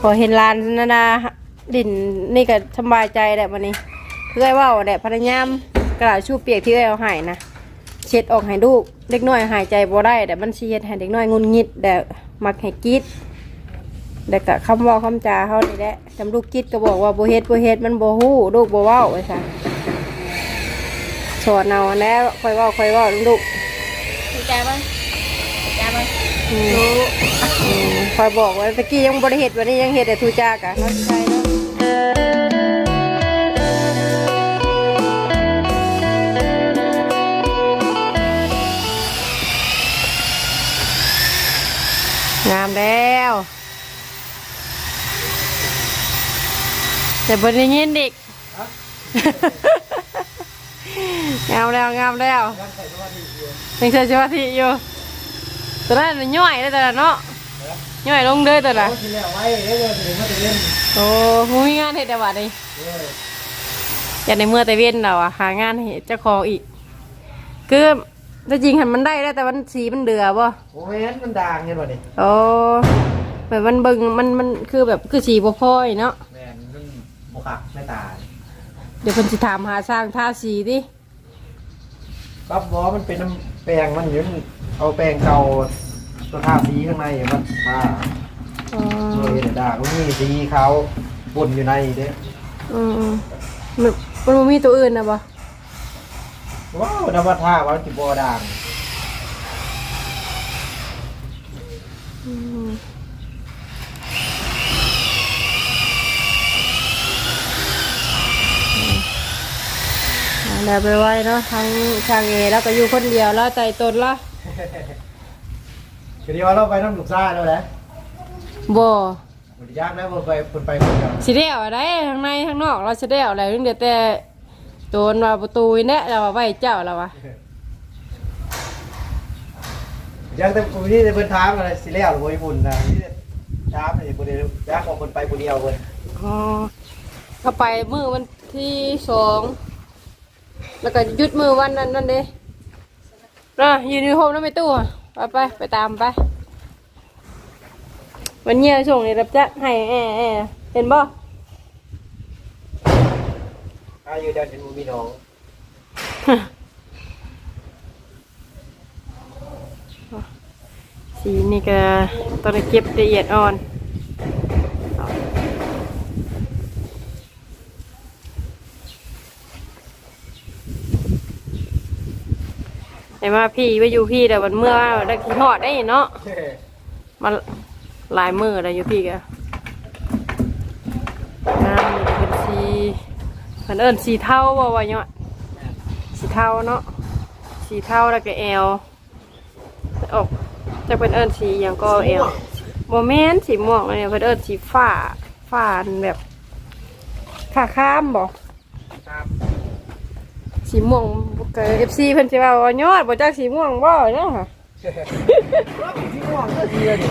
พอเห็นลานนานาดินนี่ก็สบายใจแหละวันนี้เพื่อว่าแหละพยายามกระดาษชูเปียกที่เอาหายนะเช็ดออกให้ลูกเด็กน้อยหายใจบ่ได้แต่มันเฮ็ดให้เด็กน้อยงุนงิดแต่มักให้กรีดแต่ก็คำว่าคำจาเขานี่แหละจำลูกกรีดก็บอกว่าบ่เฮ็ดบ่เฮ็ดมันบ่ฮู้ลูกบ่เว้าไว้ซะสอนเอาแล้วค่อยเว้าค่อยเว้าลูกถูกใจบ้าง คอยบอกว่าตะกี้ยังบริเหตุวันนี้ยังเหตุแต่ทูจากะเราใช่เนาะงามแล้วแต่บนได้ยินอีกงามแล้วงามแล้วยังใช้สมาธิอยู่ ตอนนั้นมันย่อยได้แต่ละเนาะย่อยลงเลยแต่ละที่แล้วไว้เด้อถึงมาเรียนโอ้หูมีงานเห็ดแต่ว่านี่อยากในเมื่อแต่เว้นเราอะหางานให้เจ้าของอีก คือแต่จริงหันมันได้แล้วแต่มันสีมันเดือบ่โอ้ยมันด่างเงี้ยบ่นี่โอ้แบบมันเบิ่งมันมันคือแบบคือสีบ่พอยเนาะแม่นมันบุคักไม่ตายเดี๋ยวเพิ่นสิถามหาสร้างท่าสีดิปั๊บบอมันเป็นน้ำแปลงมันอยู่มัน เอาแปลงเก่าตัวทาสีข้างในมันทาอ๋อเลยด่างมันมีสีขาวปนอยู่ในเด้ออืมอืมมันมันบ่มีตัวอื่นนะบ่ว้าวนวัตท่าว่าจิบอด่างอืมเอาแล้วไปไว้เนาะทั้งทางเอแล้วก็อยู่คนเดียวแล้วใจตนละคือเดียวเราไปน้ำลูกซ่าแล้วแหละบ่มันยากแล้วมันไปคนไปคนเดียวสิได้เอาได้ทางในทางนอก เราสิได้เอาอะไรเรื่องเดียวแต่โดนว่าประตูนี่แหละเราว่าไว้เจ้าเราวะยากแต่คนนี้จะเพิ่นถามอะไรสิแล้วหรือบ่ญี่ปุ่นนะนี่ถามนี่บ่ได้ยากของคนไปคนเดียวเพิ่นอ๋อเข้าไปมือวันที่สองแล้วก็หยุดมือวันนั้นนั่นเด้ นะยืนอยู่โฮมแล้วไม่ตู้อะไปไปไปตามไป วันเนี้ยส่งนี่รับจ้างให้แอแอเห็นบ่อายุเดียวเห็นบ่มีน้องสีนี่ก็ตอนนี้เก็บละเอียดอ่อน ไอ้มาพี่ไปอยู่พี่แต่วันเมื่อได้ขี้ทอดได้เนาะมาหลายมือแล้วอยู่พี่กงามนี่เป็นสีเพิ่นเอิ้นสีเทาบ่ว่าเนาะสีเทาเนาะสีเทาแล้วก็แอลออกจะเป็นเอิญสีอย่างก็เอวโมเมนต์สีม่วงเนี่ยเป็นเอิญสีฟ้าฟ้าแบบขาข้ามบอก สีม่วงเกิดเอฟซีเพิ่นจะว่าว่ายอดบ่จากสีม่วงบ่เนาะค่ะที่ม่วงก็ดีเลยดิ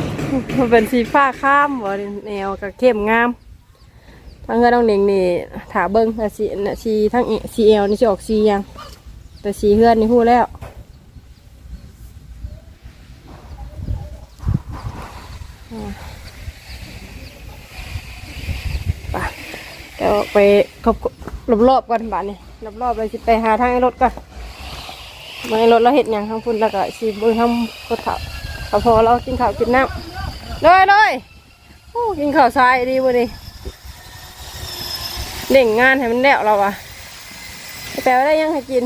มันเป็นสีฟ้าข้ามบ่แนวกับเข้มงามทั้งเงินต้องเน่งนี่ถาเบิ้งแต่สีน่ะสีทั้งเอสีเอวนี่สิออกสีหยัง แต่สีเฮือนนี่ฮู้แล้ว ไปเดี๋ยวไปครบรอบๆก่อนบ้านนี่ รอบๆเลยสิไปหาทางไอ้รถก่อนเมื่อไอ้รถเราเห็ดหยังทางพุ่นแล้วก็สิเบิ่งทำกดข้าวข้าวพอเรากินข้าวกินน้ำเลยเลยโอ้กินข้าวทรายดีบ่นี่เล่งงานให้มันแล้วเราอะแปลว่าได้ยังให้กิน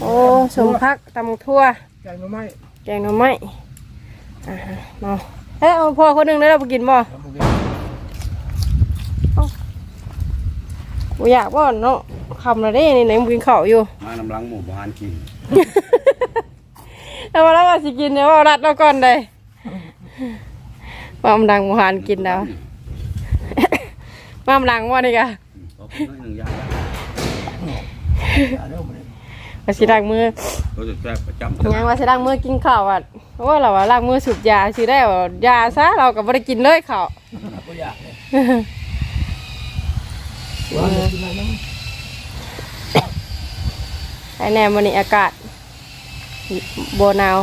โอ้สมพักตำทั่วใจมาไหมแกงหน่อไม้อ่าเนาะเฮ้ยเอาพ่อคนหนึ่งได้เราไปกินบ่บ่อยากบ่เนาะ คำละเด้นี่ไหนมึงกินข้าวอยู่ มาน้ำลังหมู่บ้านกินแล้วมาแล้วก็สิกินเนี่ยว่ารัดเราก่อนเลยว่ามันดังหมูหานกินแล้วว่ามันดังว่านี่กะเขาเป็นน้อยหนึ่งอย่างว่าสิล้างมือเขาจะแซ่บประจำยังว่าสิล้างมือกินข้าวอะว่าเราว่าล้างมือสูบยาสิได้ว่ายาซะเราก็บ่ได้กินเลยข้าวก็อยากเลยว่าจะกินอะ ไอแนมื้อนี้อากาศบหนาว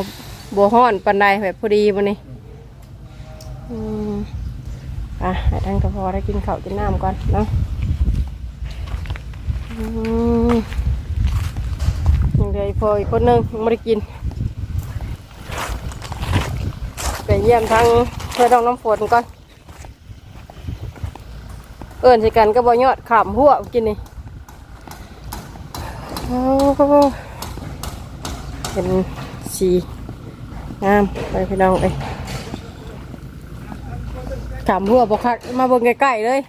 บ่ร้อนปานใดแบบพอดีมื้อนี้อืมอะให้ทั้งกระพอได้กินข้าวกินน้ำก่อนเนาะอืมยังเดี๋ยวอีกพออีกคนนึงไม่ได้กินไปเยี่ยมทั้งเพื่อนน้องน้ำฝนก่อน เอิญใส่กันก็บ่ยอดขามหัวกินนี่ เป็นสีงามไปพี่น้องเอ้ยขามหัวบ่คักมาเบิ่งใกล้ๆเลย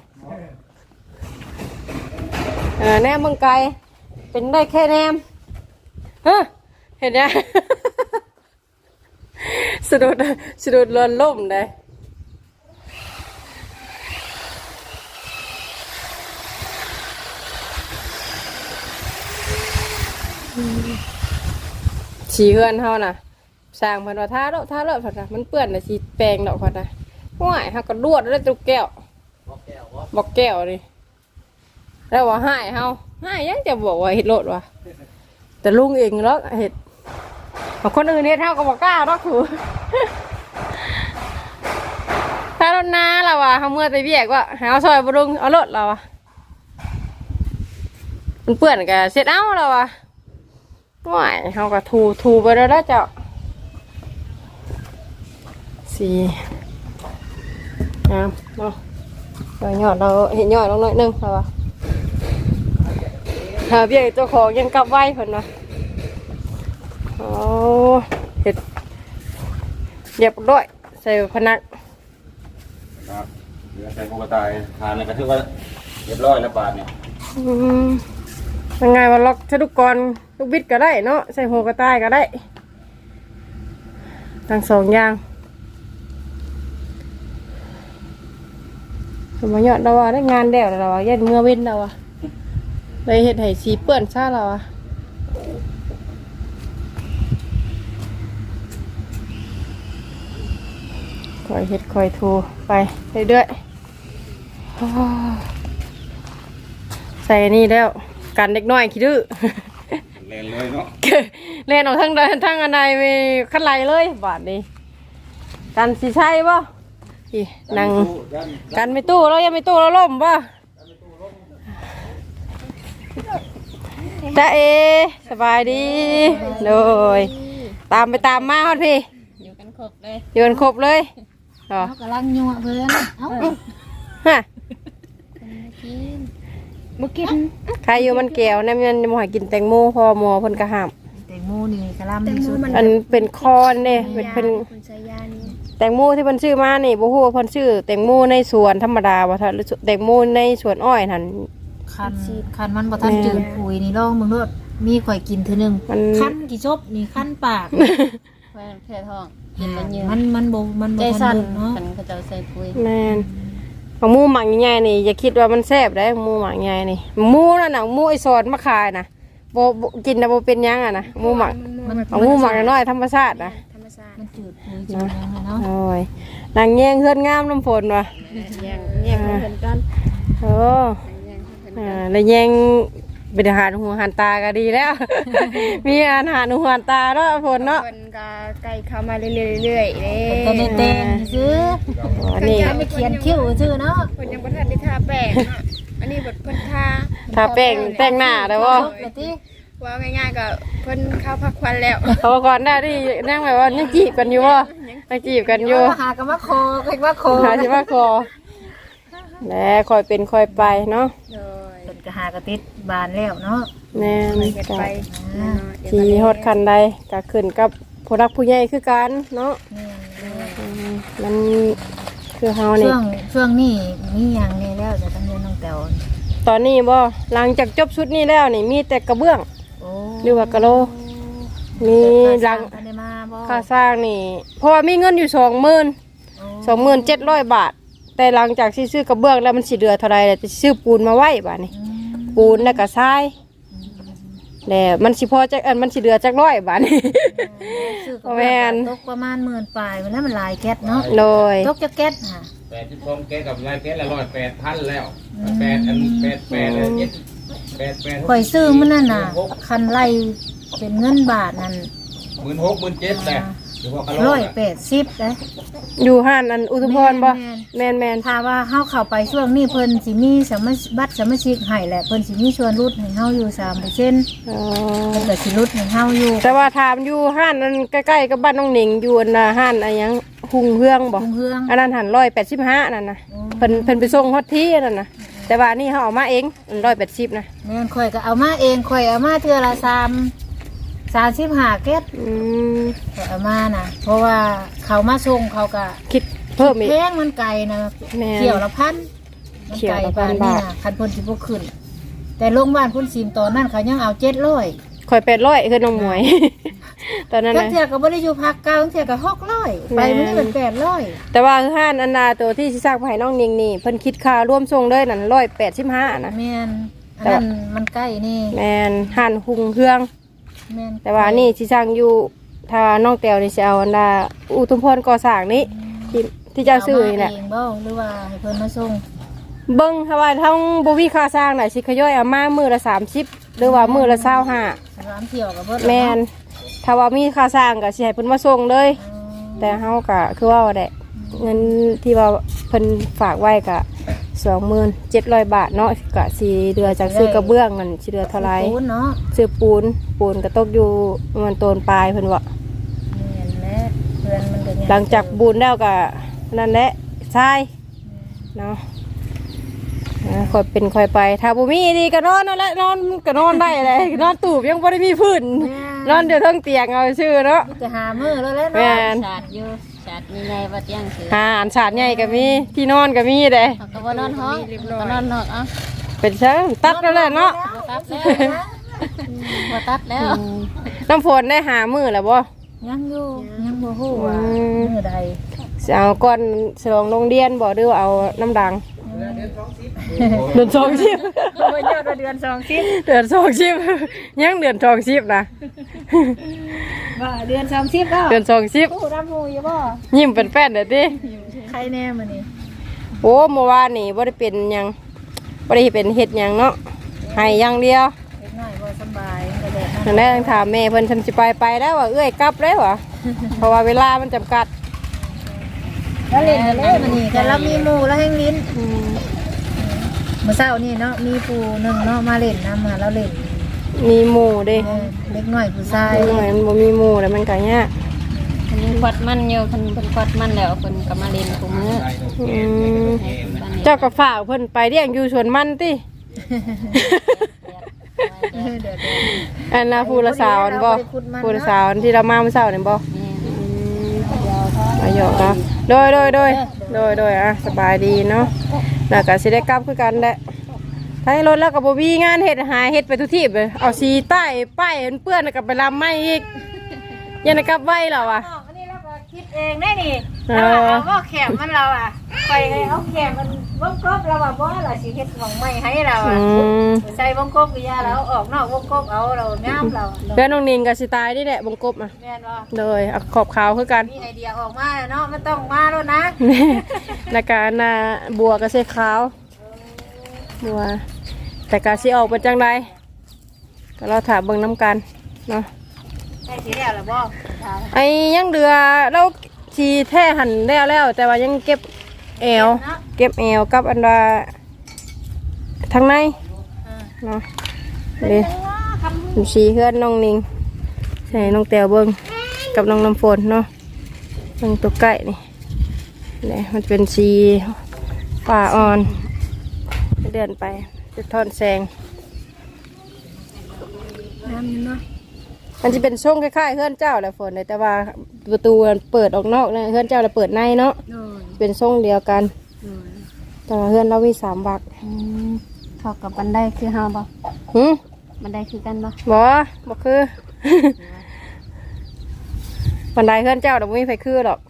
เออแนมเบิ่งไกลเป็นได้แค่แนมเฮ้เห็นยังสะดุดสะดุดเรือนล่มได้ สีเฮือนเฮาน่ะสร้างเพิ่นว่าท่าเลาะท่าเลาะเพิ่นน่ะมันเปื้อนน่ะสิแปลงดอกเพิ่นน่ะห่วยเฮาก็รวดได้วตุกแก้วบอกแก้วนี่แล้วว่าหายเฮาหายยังจะบอกว่าเฮ็ดโลดวะแต่ลุงเองเนาะเฮ็ดของคนอื่นเฮ็ดเฮาก็บ่กล้าดอกคือถ้ารถนาล่ะว่ะเฮาเมื่อไปเวียกว่าหาเอาซอยบ่ลุงเอารถล่ะว่ะมันเปื้อนก็เสร็จเอาล่ะว่ะ ว้ายเขาก็ทูทูไปแล้วนะเจ้าสี่น้ำเนาะเราหยอดเราเห็นหยอดลงหน่อยหนึงค่ะวะหาเบี้ยเจ้าของยังกลับไว้คนวะโอ้เห็ดเรียบร้อยใส่พนักครับเหลือใส่พวกกระต่ายทานในกระทือว่าเรียบร้อยแล้วบาทเนี่ยอืม ยังไงว่าล็อกใช้ลูกกรลูกบิดก็ได้เนาะใส่หัวกระต่ายก็ได้ทั้งสองอย่างสมมติยอดเราว่าได้งานเดี่ยวเราว่าเย็นเมื่อเว้นเราอะเลยเห็ดให้สีเปื้อนซะเราอะคอยเห็ดคอยทูไปเรื่อยๆใส่นี่แล้ว กันเด็กน้อยคิดดื้อเล่นเลยเนาะเล่นออกทั้งใดทั้งอันใดไปขั้นไรเลยบาทนี้กันสิใช่ป่ะอีนั่งกันไม่ตู้แล้วยังไม่ตู้แล้วล่มป่ะจ้าเอสบายดีโดยตามไปตามมาฮอดพี่อยู่กันครบเลยอยู่กันครบเลยอ๋อเขากำลังยัวเพื่อนเอ้าฮะกิน บุกินใครอยู่มันแก้วเนี่ยมันหมอยกินแตงโมพอหมอเพิ่นกระห้ามแตงโมนี่กะลำที่สุดอันเป็นคอนเนี่ยเป็นเป็นคุณชายานี่แตงโมที่เพิ่นชื่อมานี่บ่ฮู้ว่าเพิ่นชื่อแตงโมในสวนธรรมดาบ่ทันหรือแตงโมในสวนอ้อยนั่นคันคันมันบ่ทันจืดปุ๋ยนี่ลองมึงโลดมีข่อยกินเทื่อนึงมันคันกี่จบนี่คันปากแฟนแค่ท้องกินมันเยอะมันมันบ่มันบ่ใจทัสั่นนเบิ่งเนาะกันก็จะใส่ปุ๋ยแม่น หมูหมักใหญ่ๆนี่อย่าคิดว่ามันแซ่บได้หมูหมักใหญ่นี่หมูนั่นน่ะหมูไอซอนมาขายน่ะบ่บ่กินน่ะบ่เป็นหยังอะนะหมูหมักมันเอาหมูหมักน้อยๆธรรมชาตินะธรรมชาติมันจืดปุ๋ยจืดหยังอะเนาะโอ้ยนางแยงเฮือนงามน้ำฝนว่ะ แย่งแย่งเพื่อนกันโอ้แย่งเพื่อนอ่าแล้วแยง เป็นอาหารหูอาหารตาก็ดีแล้ว มีอาหารหูอาหารตาเนาะฝนเนาะคนก็ใกล้เข้ามาเรื่อยๆเรื่อยๆแต่ในเต็งซื้ออันนี้ไม่เขียนคิ้วชื่อเนาะคนยังบ่ทันได้ทาแป้งเนาะอันนี้บทเพิ่นทาทาแป้งแต่งหน้าได้บ่จบเลยติว่าง่ายๆก็เพิ่นเข้าพักควันแล้วเขาก่อนหน้าที่นั่งแบบว่ายังจีบกันอยู่บ่ยังจีบกันอยู่เอามาหากันว่าคอเพิ่นว่าคอหาที่ว่าคอแล้วคอยเป็นคอยไปเนาะโดยเพิ่น ก็หากระติดบานแล้วเนาะแน่นเฮ็ดก็ไปสีฮอดคันใดก็ขึ้นกับผู้รักผู้ใหญ่คือกันเนาะนี่อืมมันคือเฮานี่ช่วงช่วงนี้มีหยังนี่แล้วจะต้องเรียนน้องแต๋วตอนนี้บ่หลังจากจบชุดนี้แล้วนี่มีแต่กระเบื้องโอ้หรือว่ากะโลมีหลังทันได้มาบ่ค่าสร้างนี่เพราะว่ามีเงินอยู่สองหมื่นโอ้สองหมื่นเจ็ดร้อยบาท แต่หลังจากที่ซื้อกระเบื้องแล้วมันสิเหลือเท่าไรแล้วจะซื้อปูนมาไว้บาทนี่อืม ปูนแล้วก็ทรายแล้วมันสิพอจักอันมันสิเหลือจักร้อยบาทนี่ ซื้อกระแม่เบื้องนตกประมาณหมื่นปลายมันแล้วมันหลายแก๊สเนาะโดยตกจะแก๊สค่ะแปดสิบสองแก๊สกับลายแก๊สละร้อยแปดพันแล้วแปดอันแปดแปดเลยเจ็ดแปดแปดข่อยซื้อมันนั่นน่ะ คันไล่เป็นเงินบาทนั่นหมื่นหกหมื่นเจ็ดแหละค หรือว่าเขาร้อยแปดสิบนะอยู่ห้านอันอุทุพรบ่แม่นแมนแมนถ้าว่าเฮาเข้าไปช่วงนี้เพิ่นสิมีสมาชิกบัตรสมาชิกให้แหละเพิ่นสิมีชวนรุดให้เฮาอยู่3%เพิ่นอ๋อก็สิรุดให้เฮาอยู่แต่ว่าถามอยู่ห้านอันใกล้ๆกับบ้านน้องหนิงอยู่อันน่ะห้านอันหยังหุงเฮืองบ่คงเฮืองอันนั้นหันร้อยแปดสิบห้านั่นนะเพิ่นเพิ่นไปส่งฮอตที่นั่นนะแต่ว่านี่เขาเอามาเองร้อยแปดสิบนะแม่นข่อยก็เอามาเองข่อยเอามาเทื่อละ3 35เกตอืมข่อยเอามาน่ะเพราะว่าเขามาส่งเขาก็คิดเพิ่มอีกแพงมันไกลนะแม่น เกี่ยวละพันมันเกี่ยวไกลละพัปานนบานี่ทน่ะคันเพิ่นสิบ่ขึ้น แต่โรงพยาบาลพุ่นซีมตอนนั้นเขายังเอา700ข่อยแปดร้อยคือน้องหมวย ตอนนั้นก็นะ เทื่อก็บ่ได้อยู่ภาคเก่าเทื่อก็600ไปมันได้เป็น800แต่ว่าห้านอันนาตัวที่สิสร้างไผ่น้องนิงนี่เพิ่นคิดค่าร่วมส่งเลยนั่นร้อยแปดสิบห้านะ แม่นอันนั้นมันใกล้นี่แมนห้านหุงเฮืองแม่นแต่ว่านี่สิสร้างอยู่ถ้าน้องแตวนี่สิเอาอันดาอุทุมพรก่อสร้างนี่ที่ที่เจ้าซื้อนี่แหละเามาเองบ่หรือว่าให้เพิ่นมาส่งเบิ้งถ้าว่าทั้งบ่มีค่าสร้างน่ะสิขย่อยเอามามือละสามสิบหรือว่ามือละเศร้าห้าสามเที่ยวกับเพิ่นแมนถ้าว่ามีค่าสร้างก็สิให้เพิ่นมาส่งเลย แต่เฮาก็คือว่าแหละ เงินที่ว่าเพิ่นฝากไว้ก็27,000บาทเนาะก็สิเดือจากซื้อกระเบื้องนั่นสิเดือเท่าไหร่ปูนเนาะซื้อปูนปูนก็ตกอยู่ประมันโตนปลายเพิ่นว่าแม่นแหละเพื่อนมันก็ยังหลังจากบูนแล้วก็นั่นแหละใช่เนาะอ่าค่อยเป็นค่อยไป ถ้าบ่มีดีก็นอนนั่นแหละนอนก็นอนได้เลยนอนตูบยังบ่ได้มีพื้นนอนเดี๋ยวเทั้งเตียงเอาชื่อเนาะมีแต่หามือแล้วแหละแม่เนาะนชาดอยู่ ชาดมีไงวัดยังคืออาหารชาติใหญ่ก็มีที่นอนก็มีเด้เขาก็บ่นอนห้องก็นอนนอกเอะเป็นเชิงตัดแล้วแหละเนาะตัดแล้วบ่ตัดแล้ว น้ำฝนได้หามือแล้วบ่ยังอยู่ยังบ่ฮู้ว่าอืมมือใดสิเอาก้อนสลองโรงเรียนบ่หรือว่าเอาน้ำดังเดือนสองชิบบ่ยอดว่าเดือน2คิดเดือนสองชิบยังเดือนสองชิบนะ ว่าเดือน2คิดแล้วเดือนสองชิบฮู้รับฮู้อยู่บ่ยิ้มเป็นแป้นเด้อติใครแน่มื้อนี้โอ้เมื่อวานนี่บ่ได้เป็นหยังบ่ได้เป็นเฮ็ดหยังเนาะให้อย่างเดียวเล็กน้อยบ่สำบายก็ได้นั่นแหละต้องถามแม่เพิ่นฉันสิไปไปแล้วว่าเอ้ยกลับแล้วว่ะเพราะว่าเวลามันจำกัดแล้วเล่นกันเลยมื้อนี้แต่เรามีหมู่แล้วแห่งลิ้นอืมมื้อเช้านี่เนาะมีผู้หนึงเนาะมาเล่นน้ำมาแล้วเล่นมีหมู่เด้ เออ เล็กน้อยผู้ชายหน่อยมันบ่มีหมู่แล้วมันก็ยากคันยังควัดมันอยู่คันเพิ่นควัดมันแล้วเพิ่นก็มาเล่นกูมื้ออืมให้เพิ่นบ้านนี้เจ้าก็ฝากเพิ่นไปเลี้ยงอยู่สวนมันติเออเดี๋ยวเดี๋ยวอันน่ะผู้ละสาวอันบ่ผู้ละสาวอันที่เรามาเมื่อเช้านี่บ่แม่อืมอายุเนาะโดยโดยโดยโดยโดยอะสบายดีเนาะแล้วก็สิได้กลับคือกันแหละถ้า ให้รถแล้วก็บ่มีงานเฮ็ดหาเฮ็ดไปทุกที่เลยเอาสีใต้ป้ายมันเปื้อนแล้วก็ไปลำไม้อีกยันได้กลับไว้แล้วอะอันนี้เราก็คิดเองได้นี่เออเราเอาบ่แขมมันเราอะไปให้เอาแขมมันวงกบเราอะบ่เราสิเฮ็ดของใหม่ให้เราอือะมใส่วงกบวิยาเราออกนอกวงกบเอาเรางามเราเพื่อนน้องนิงกับสิตายนี่แหละบงกบอะแม่นบ่เลยเอาขอบขาวคือกัน มีไอเดียออกมาแล้วเนาะมันต้องมาแล้วนะ แล้วก็อันน่ะบัวกับเสขาวบัว แต่กาสิออกเป็นจังไดก็เราถามเบิ่งน้ำกันเนาะใช่สิแล้วล่ะบ่ไอ้ยังเดือเราทีแท้หันแล้วแล้ว แต่ว่ายังเก็บแอวเก็บแอวกับอันว่าทางในเนาะเด้ผมชี้เพื่อนน้องนิงใส่น้องแตวเบิ้งกับน้องน้ำฝนเนาะเบิ้งตัวไก่นี่นี่มันเป็นสีป่าอ่อนเดินไป จะทอนแสงน้ำเนาะมันจะเป็นช่วงคล้ายๆเฮือนเจ้าแหละฝนเลยแต่ว่าประตูมันเปิดออกนอกนะเฮือนเจ้าเราเปิดในเนาะโดยเป็นช่วงเดียวกัน โดยแต่ว่าเฮือนเรามีสามบักเข้ากับบันไดคือเฮาบ่หืมบันไดคือกันบ่บ่บ่คือ บันไดเฮือนเจ้าเราไม่มีไฟคือหรอก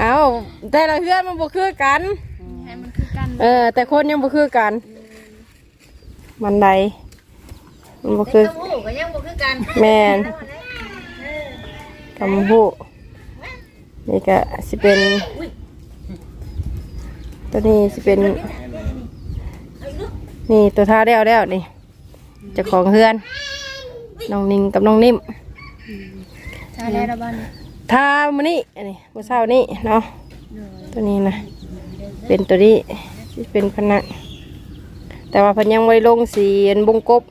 เอาแต่ละเฮือนมันบ่คือกันให้มันคือกัน เออ แต่คนยังบ่คือกันบันไดมันบ่คือเด็กกับหมู่ก็ยังบ่คือกันแมนกำหูนี่ก็สิเป็น ตัวนี้สิเป็น นี่ตัวท่าแล้วแล้วนี่เจ้าของเฮือนน้องนิงกับน้องนิ่มชาแล้วระบ้านทามันนี่อันนี้เมื่อเช้านี้เนาะตัวนี้นะเป็นตัวนี้ ที่เป็นผนังแต่ว่าเพันยังไม่ได้ลงสีอันบงกบ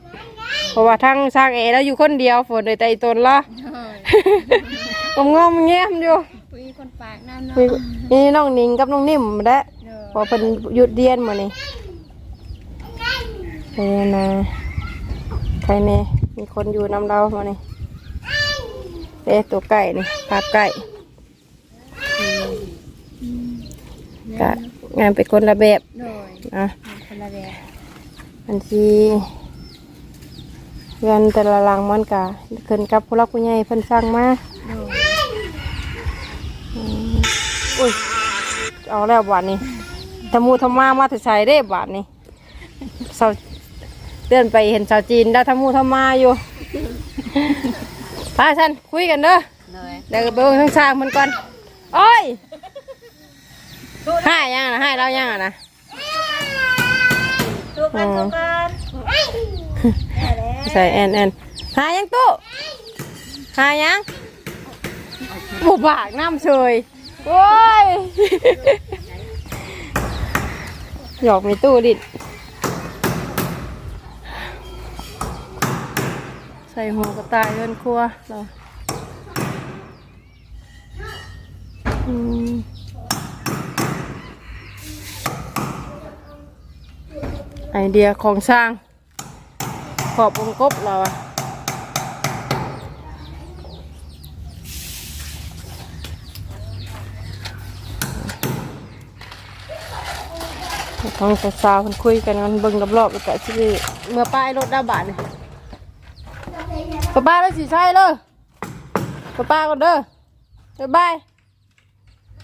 เพราะว่าทั้งสร้างเอแล้วอยู่คนเดียวฝนเลยแต่อีตนละงอมงอมๆแง้มอยู่คุยคนปากน้ำเนาะมีนี่น้องนิงกับน้องนิ่มมาแล้วเด้อพอเป็นหยุดเรียนมานี่เฮ้ยนะใครเนี่ยมีคนอยู่นำเรามานี่เอ๊ะตัวไก่นี่ภาพไก่กะ งานเป็นคนละแบบโดยนะคนละแบบอันที่เรียนแต่ละหลังมันกะขึ้นกับผู้รักผู้ใหญ่เพิ่นสร้างมาโดยอุ้ยเอาแล้วบาทนี้ทำมูทำมามาถึงใส่ได้บาทนี้เสาเดินไปเห็นชาวจีนได้ทำมูทำมาอยู่พาฉันคุยกันเด้อเลยเดี๋ยวไปเบิ่งทั้งสร้างมันก่อนโอ้ย ให้ยังนะให้เรายังอะนะตัวกันตัวกันใส่แอนแอนหายังตู้หายังบุบากน้ำเฉยโอ้ยหยอกมีตู้ดิดใส่หัวกระต่ายเดินครัวเราอืม ไอเดียของสร้าง ขอบวงกบเราอะท้องสาวๆมันคุยกันมันเบิ่งรอบๆแล้วก็สิเมื่อป้ายรถด้าบาทนี่ป้าป้าแล้วสิใช่เลยป้าป้าก่อนเด้อบ๊ายบาย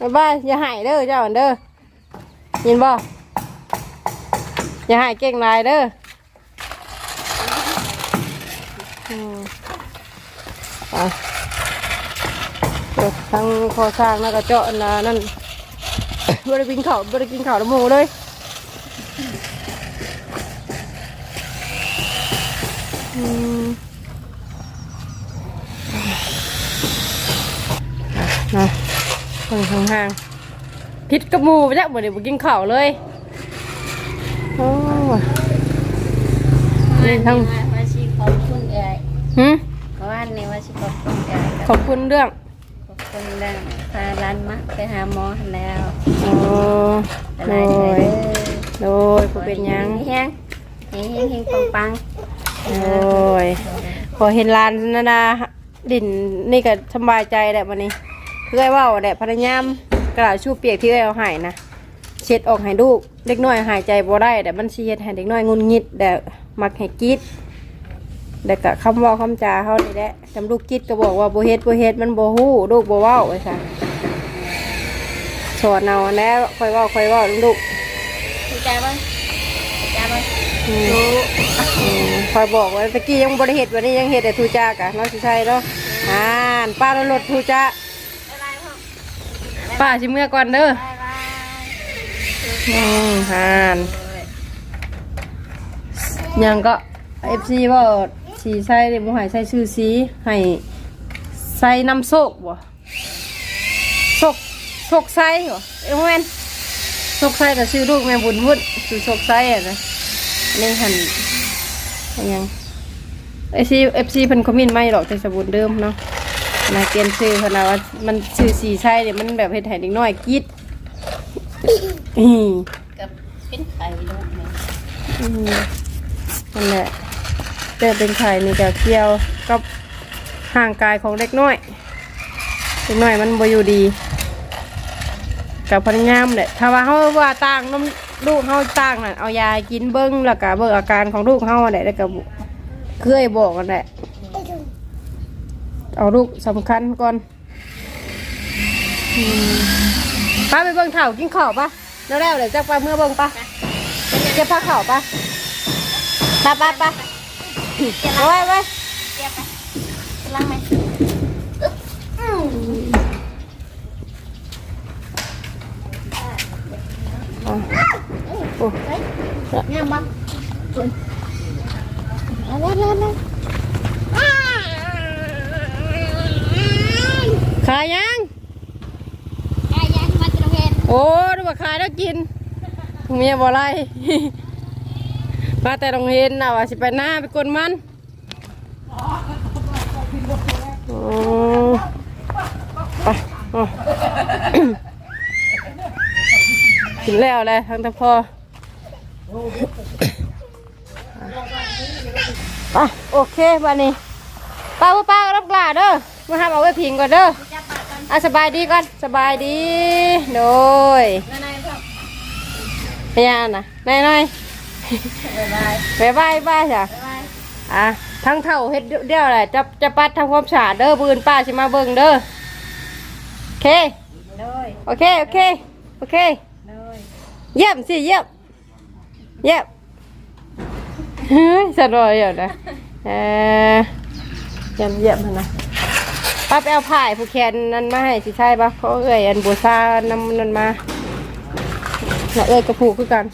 บ๊ายบายอย่าหายเด้อเจ้าอันเด้อยินบ่ อย่าหายเก่งนายเด้ออืมไปเดี๋ยวทั้งคอสร้างแล้วก็เจาะนะนั่นบริกินข้าวบริกินข้าวน้ำหมูเลยอืมนะคนห่างๆพิษกับหมูไปจ้ะบ่ได้บ่กินข้าวเลยโอ้ยนี่ทั้งว่าสิขอบคุณเอ้ยหืมเพราะว่านี่ว่าสิขอบคุณเอ้ยขอบคุณเรื่อง ขอบคุณเรื่องพาร้านมาไปหาหมอหั้นแล้วโอ้อะโดไรเด้ยอโดยผู้เป็นหยังเฮงเฮงเฮงเฮงปังปังโอ้ยพอเห็นลานนานาดินนี่ก็สบายใจแหละวันนี้เพื่อว่าแหละพนักงานกระดาษชูเปียกที่เอาให้นะเช็ดออกให้ลูก เด็กน้อยหายใจบ่ได้แต่มันสิเฮ็ดให้เด็กน้อยงุนงิดแต่มักให้กรีดแต่ก็คำเว่าคำจาเขานี่แหละจำลูกกรีดก็บอกว่าบ่เฮ็ดบ่เฮ็ดมันบ่ฮู้ลูกบ่เว้าไว้ซะสอนเอาแล้วค่อยเว้าค่อยเว้าลูกถูกใจบ้างถูกใจบ้างอืมอืมคอยบอกว่าตะกี้ยังบริเหตุวันนี้ยังเหตุแต่ทูจากะน้องสิชัยเนาะอ่านป้ารถรถทูจาป้าชิเมื่อก่อนเด้อ อืมอ่านยังก็เอฟซีว่าสีใส่เดี๋ยวบ่ให้ใส่ชื่อสีให้ใส่น้ำโซกบ่โซกโซกใส่บ่เอ้ยแมนโซกใส่แต่ชื่อลูกแม่บุญพุ่นชื่อโซกใส่อะนะนี่หันอันยังไอฟซีเอฟซีเพิ่นคอมเมนไม่หรอกแต่สบู่เดิมเนาะนะเปลี่ยนชื่อเพิ่นนะว่ามันชื่อสีใช่เนี่ยมันแบบเฮ็ดให้เด็กน้อยกรีด อืมกับเป็นไข่ลูกนี่ยอืมนั่นแหละแต่เป็นไข่นี่ก็เกี่ยวกับห่างกายของเด็กน้อยเด็กน้อยมันบ่อยู่ดีกับพนักงานแหละถ้าว่าเขาว่าต่างน้ำลูกเขาต่างน่ะเอายากินเบิ้งแล้วก็เบิ่งอาการของลูกเขาแหละแล้วก็เคยบอกกันแหละเอาลูกสำคัญก่อนอืมป้าไปเบิ่งเถ่ากินข้าวปะ แล้วแล้วเดี๋ยวจะไปเมื่อเบิ่งปะเก็บผ้าข่าวปะไปไปไปเอาไว้ไว้ล้างไหมอ๋อโอ้เนี่ยมั้งเอาไว้แล้วนะ ขายยัง ไอ้ยังมาจะเห็น โอ้ดูว่าขายแล้วกิน เมียบ่ไรมาแต่โรงเรียนน่ะว่าสิไปหน้าไปกวนมันอ๋อไปอ๋อกินแล้วเลยทั้งต่พอไปโอเคบันนี้ป้าป้ารับกลาเด้อมาทำเอาไว้พิงก่อนเด้ออะสบายดีก่อนสบายดี โดย พยานนะนายนายบายบายบายจ้ะอะทั้งเท่าเฮ็ดเดียวแหละจะจะปัดทำความสะอาดเด้อบืนป้าสิมาเบิ่งเด้อโอเคโอเคโอเคโอเคเยี่ยมสิเยี่ยมเยี่ยมเฮ้ยสะดอยอยู่นะเออเยี่ยมเยี่ยมหั่นนะป้าไปเอาผ้าผู้แขนนั้นมาให้สิใช่ปะเพราะเอ้ยอันบัวซานำนันมา แล้วเอ้ยกระผูกคือกัน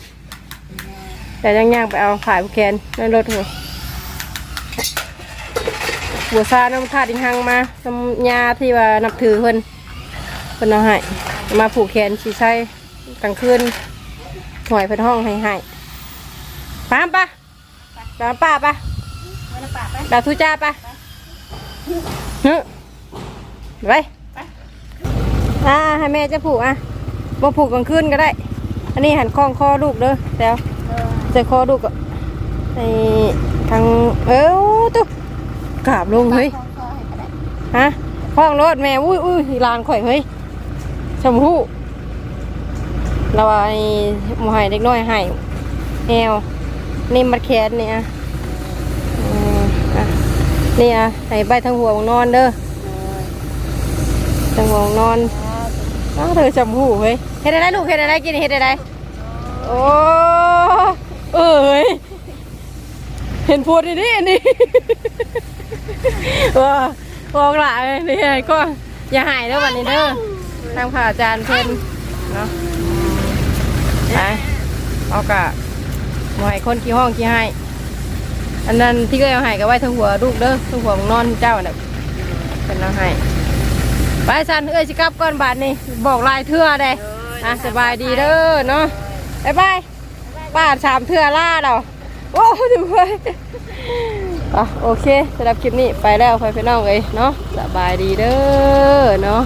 แต่ยังย่างไปเอาผ้าผู้แขนในรถหัวบัวซาน้ำขาดอิงหังมาน้ำยาที่ว่านับถือเพิ่นเพิ่นเอาให้มาผูกแขนสิใช่กลางคืนหวยเพิ่นห้องให้ให้ปามปะดาวป้าปะดาวทุจ้าปะฮึไปอ่าให้แม่จะผูกอะมาผูกกลางคืนก็ได้ อันนี้หันคล้องคอลูกเด้อแล้วใส่คอลูกก็ในทางเอ้าตุ๊กกราบลงเฮ้ยฮะคล้องรถแม่อุ้ยอุ้ยลานข่อยเฮ้ยชมพู่เราไอ้หมูให้เด็กน้อยให้แอวนี่มัดแขนเนี่ยอืมอะนี่อะให้ใบทั้งหัวของนอนเด้อทั้งหัวของนอน อ้าวเธอชมพู่เฮ้ยเฮ็ดอะไรลูกเฮ็ดอะไรกินเฮ็ดอะไรโอ้เอ้ยเห็นพูดดิอันนี้ว้าบอกหลายนี่ไงก็อย่าหายเด้อวันนี้เด้อทางผ่าอาจารย์เพิ่นเนาะไปเอากะหน่อยคนกี่ห้องกี่ให้อันนั้นที่ก็เอาให้ก็ไว้ทั้งหัวลูกเด้อทั้งหัวของนอนเจ้าน่ะเป็นเอาให้ ไปสันเอ้ยสิกลับก่อนบาทนี่บอกลายเทื่อได้อะสบายดีเด้อเนาะบ๊ายบายป้าสามเทื่อล่าเราโอ้ดูไปอะโอเคสำหรับคลิปนี้ไปแล้วไปพี่น้องเลยเนาะสบายดีเด้อเนาะ